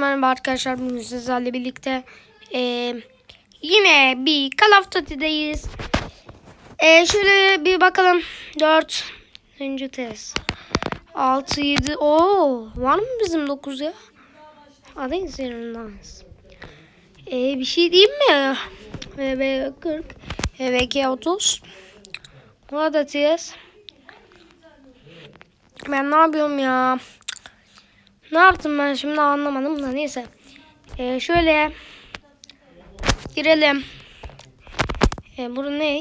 merhaba arkadaşlar. Bugün sizlerle birlikte eee, yine bir Call of Duty'deyiz. Eee, şöyle bir bakalım. 4. Önce test. 6, 7. Oo, var mı bizim 9 ya? Hadi izleyelim. Eee, bir şey diyeyim mi? HV 40. HV 30. Buna da test. Ben ne yapıyorum ya? Ne yaptım ben şimdi anlamadım da neyse. Ee, şöyle girelim. Ee, bu ne?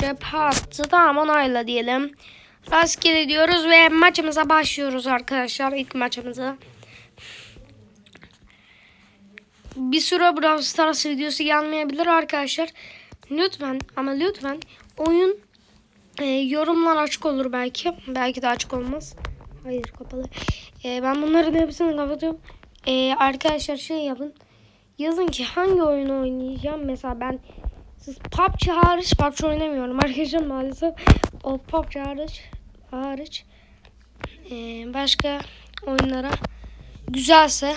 Cep hattı tamam onayla diyelim. Rastgele diyoruz ve maçımıza başlıyoruz arkadaşlar. ilk maçımıza. Bir süre Brawl Stars videosu gelmeyebilir arkadaşlar. Lütfen ama lütfen oyun e, yorumlar açık olur belki. Belki de açık olmaz. Hayır kapalı. E, ben bunların hepsini kapatıyorum. E, arkadaşlar şey yapın. Yazın ki hangi oyunu oynayacağım. Mesela ben siz PUBG hariç PUBG oynamıyorum arkadaşlar maalesef. O PUBG hariç hariç e, başka oyunlara güzelse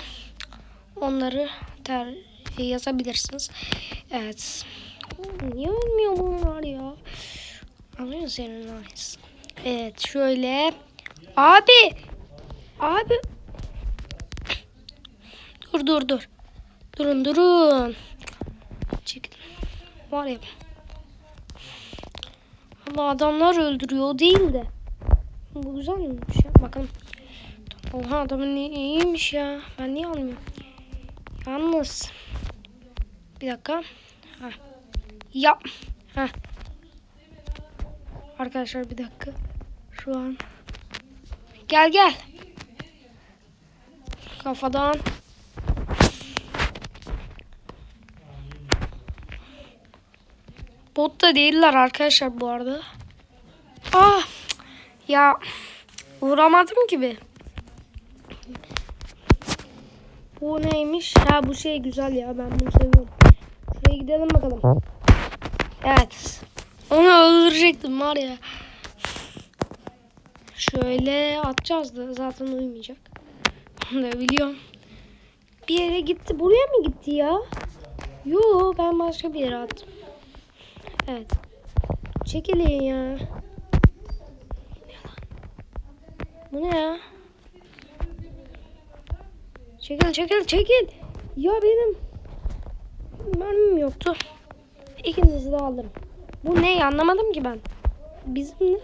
onları ter yazabilirsiniz. Evet. Niye ölmüyor bunlar ya? Alıyor senin. Evet şöyle. Abi. Abi. Dur dur dur. Durun durun. Çekil. Var ya. Allah adamlar öldürüyor değil de. Bu güzelmiş ya. Bakalım. Oha adamın iyi- iyiymiş ya. Ben niye almıyorum? Yalnız. Bir dakika. Ha. Ya. Ha. Arkadaşlar bir dakika. Şu an. Gel gel. Kafadan. Bot da değiller arkadaşlar bu arada. Ah. Ya. Vuramadım gibi. Bu neymiş? Ha bu şey güzel ya. Ben bunu seviyorum. Şuraya gidelim bakalım. Evet. Onu öldürecektim var ya. Şöyle atacağız da zaten uyumayacak. Onu da biliyorum. Bir yere gitti. Buraya mı gitti ya? Yo ben başka bir yere attım. Evet. Çekilin ya. Bu ne ya? Çekil çekil çekil. Ya benim mermim yoktu. İkinizi de alırım. Bu ne anlamadım ki ben. Bizim ne?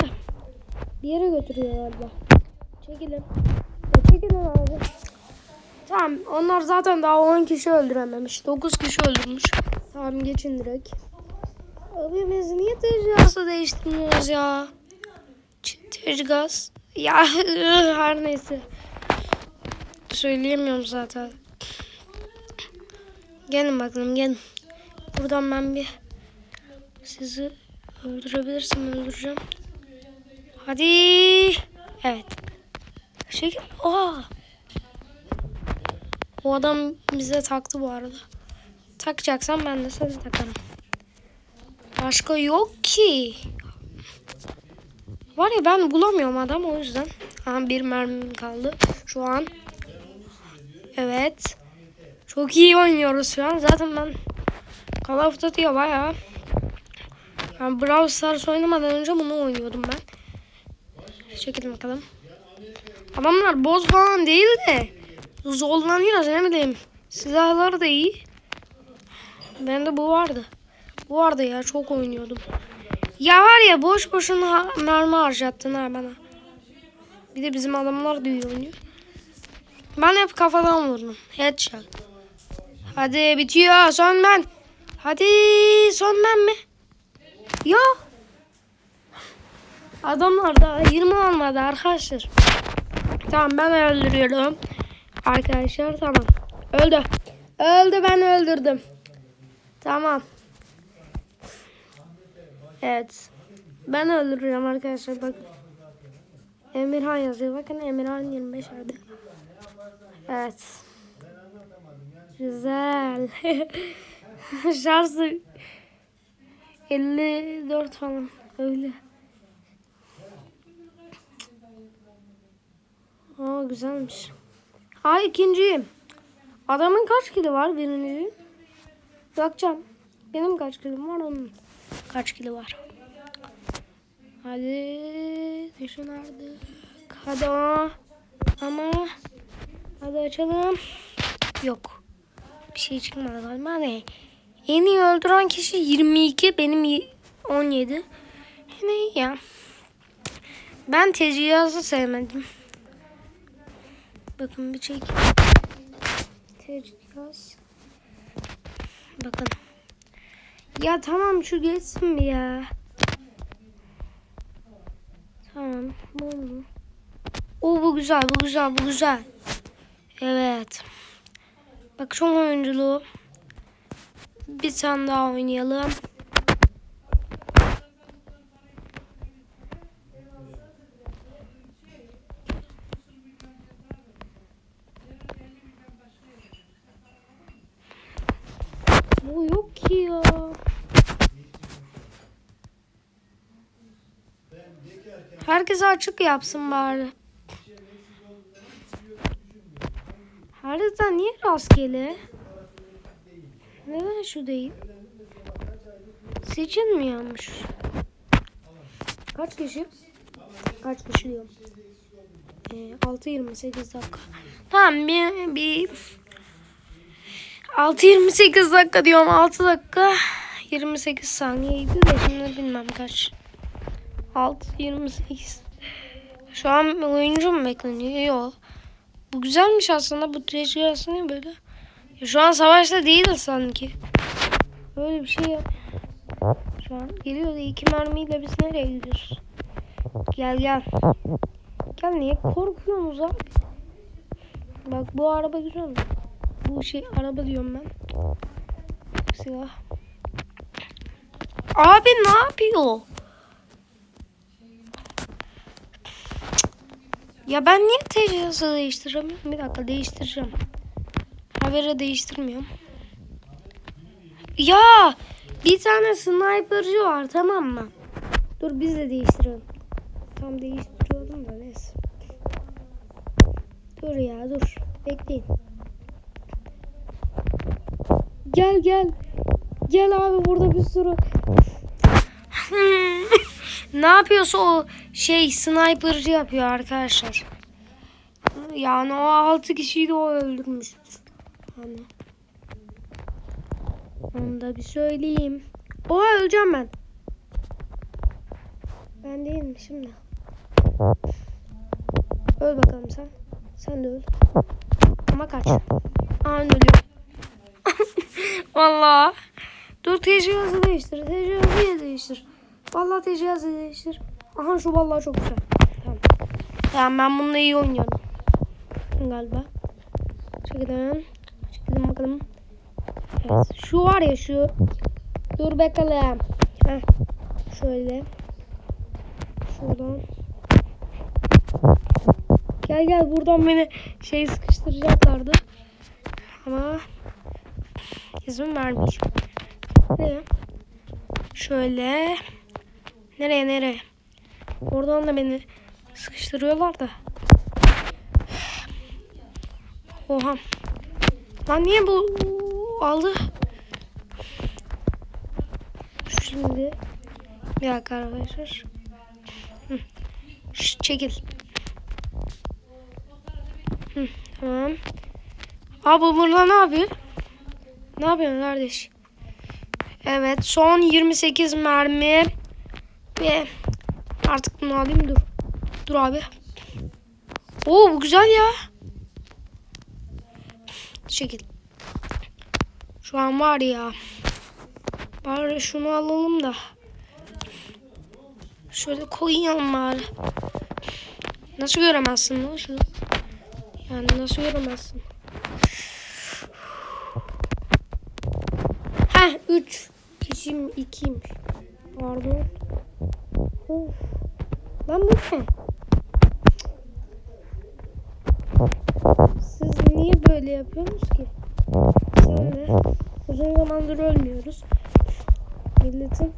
Bir yere götürüyor galiba. Çekilin. Ya çekilin abi. Tamam onlar zaten daha 10 kişi öldürememiş. 9 kişi öldürmüş. Tamam geçin direkt. Abi biz niye tecrübası değiştirmiyoruz ya? Tecrübas. Ya her neyse. Söyleyemiyorum zaten. Gelin bakalım gelin. Buradan ben bir sizi öldürebilirsem öldüreceğim. Hadi. Evet. Şekil. Oha. O adam bize taktı bu arada. Takacaksan ben de sana takarım. Başka yok ki. Var ya ben bulamıyorum adam o yüzden. Aha bir mermim kaldı şu an. Evet. Çok iyi oynuyoruz şu an. Zaten ben Call of Duty'ye bayağı yani Brawl Stars oynamadan önce bunu oynuyordum ben. Çekelim bakalım. Adamlar boz falan değil de zorlanıyoruz ne bileyim. Silahları da iyi. Bende bu vardı. Bu vardı ya çok oynuyordum. Ya var ya boş boşuna mermi harcattın ha bana. Bir de bizim adamlar da iyi oynuyor. Ben hep kafadan vurdum. Headshot. Hadi bitiyor. Son ben. Hadi son ben mi? Ya. Adamlar da 20 olmadı arkadaşlar. Tamam ben öldürüyorum. Arkadaşlar tamam. Öldü. Öldü ben öldürdüm. Tamam. Evet. Ben öldürüyorum arkadaşlar bakın. Emirhan yazıyor. Bakın Emirhan 25 hadi. Evet. Güzel. Şarjı 54 falan. Öyle. Aa güzelmiş. Aa ikinciyim. Adamın kaç kili var birinin? Bakacağım. Benim kaç kilim var onun. Kaç kili var. Hadi düşün artık. Hadi ama. Hadi açalım. Yok. Bir şey çıkmadı galiba ne? En iyi öldüren kişi 22. Benim y- 17. Yine iyi ya. Ben tecihazı sevmedim. Bakın bir çek. Tecihaz. Bakın. Ya tamam şu geçsin bir ya. Tamam. Bu mu? O bu güzel, bu güzel, bu güzel. Evet. Bak çok oyunculuğu. Bir tane daha oynayalım. Ya. Herkes açık yapsın bari. Harita niye rastgele? Neden şu değil? Seçilmiyormuş. Kaç kişi? Kaç kişi diyorum. Ee, 6.28 dakika. Tamam bir, bir 6.28 dakika diyorum. 6 dakika 28 saniyeydi de şimdi bilmem kaç. 6.28 Şu an oyuncu mu bekleniyor? Yok. Bu güzelmiş aslında. Bu tecrübe aslında böyle. Şu an savaşta değiliz sanki. Öyle bir şey yok. Şu an geliyor da iki mermiyle biz nereye gidiyoruz? Gel gel. Gel niye korkuyorsunuz abi? Bak bu araba güzel. Bu şey araba diyorum ben. Silah. Abi ne yapıyor? Ya ben niye tecrübesi değiştiremiyorum? Bir dakika değiştireceğim. Haberi değiştirmiyorum. Ya bir tane sniperci var tamam mı? Dur biz de değiştirelim. Tam değiştiriyordum da neyse. Dur ya dur. Bekleyin. Gel gel. Gel abi burada bir sürü. ne yapıyorsa o şey sniperci yapıyor arkadaşlar. Yani o 6 kişiyi de o öldürmüştür. Hani. Onu da bir söyleyeyim. O öleceğim ben. Ben değilim şimdi. Öl bakalım sen. Sen de öl. Ama kaç. Aa ölüyorum. Vallahi. Dur tecihazı değiştir. Tecihazı değiştir. Vallahi tecihazı değiştir. Aha şu vallahi çok güzel. Tamam. Tamam ben bununla iyi oynuyorum. Galiba. Çekelim. Çekelim bakalım. Evet. Şu var ya şu. Dur bakalım. Heh. Şöyle. Şuradan. Gel gel buradan beni şey sıkıştıracaklardı. Ama izin vermeyeceğim. Nereye? Şöyle. Nereye nereye? Oradan da beni sıkıştırıyorlar da. Oha. Lan niye bu aldı? Şimdi bir dakika arkadaşlar. Şş, çekil. Hı, tamam. Abi burada ne yapıyor? Ne yapıyorsun kardeş? Evet son 28 mermi. Ve artık bunu alayım dur. Dur abi. Oo bu güzel ya. Çekil. Şu an var ya. Bari şunu alalım da. Şöyle koyalım bari. Nasıl göremezsin lan şunu? Yani nasıl göremezsin? Heh 3 kişim 2'ymiş. Pardon. Of. Lan bu ne? Siz niye böyle yapıyorsunuz ki? De. Uzun zamandır ölmüyoruz. Milletin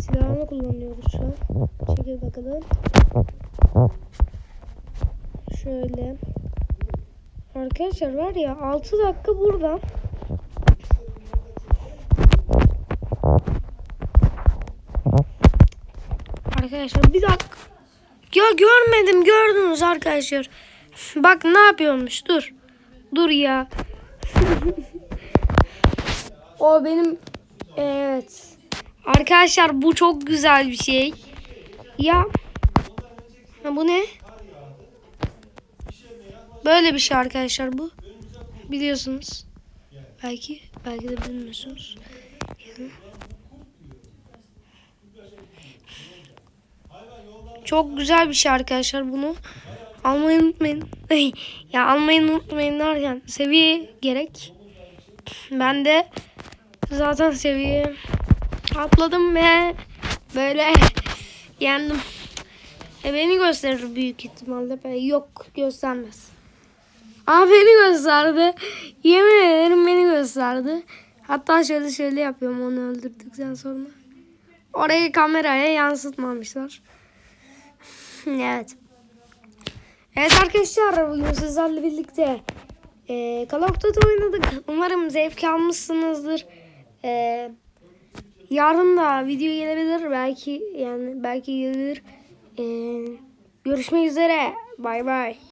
silahını kullanıyoruz şu an. Çekil bakalım. Şöyle. Arkadaşlar var ya 6 dakika burada. Arkadaşlar bir dakika. Ya görmedim gördünüz arkadaşlar. Bak ne yapıyormuş dur. Dur ya. o benim evet. Arkadaşlar bu çok güzel bir şey. Ya. Ha, bu ne? Böyle bir şey arkadaşlar bu. Biliyorsunuz. Belki belki de bilmiyorsunuz. Yani. Çok güzel bir şey arkadaşlar bunu. Almayı unutmayın. ya almayı unutmayın derken seviye gerek. Ben de zaten seviye atladım ve böyle yendim. E beni gösterir büyük ihtimalle. Ben, yok göstermez. Aa beni gösterdi. Yemin ederim beni gösterdi. Hatta şöyle şöyle yapıyorum onu öldürdükten sonra. Orayı kameraya yansıtmamışlar. evet. Evet arkadaşlar bugün sizlerle birlikte e, Call of Duty oynadık. Umarım zevk almışsınızdır. E, yarın da video gelebilir. Belki yani belki gelir. E, görüşmek üzere. Bay bay.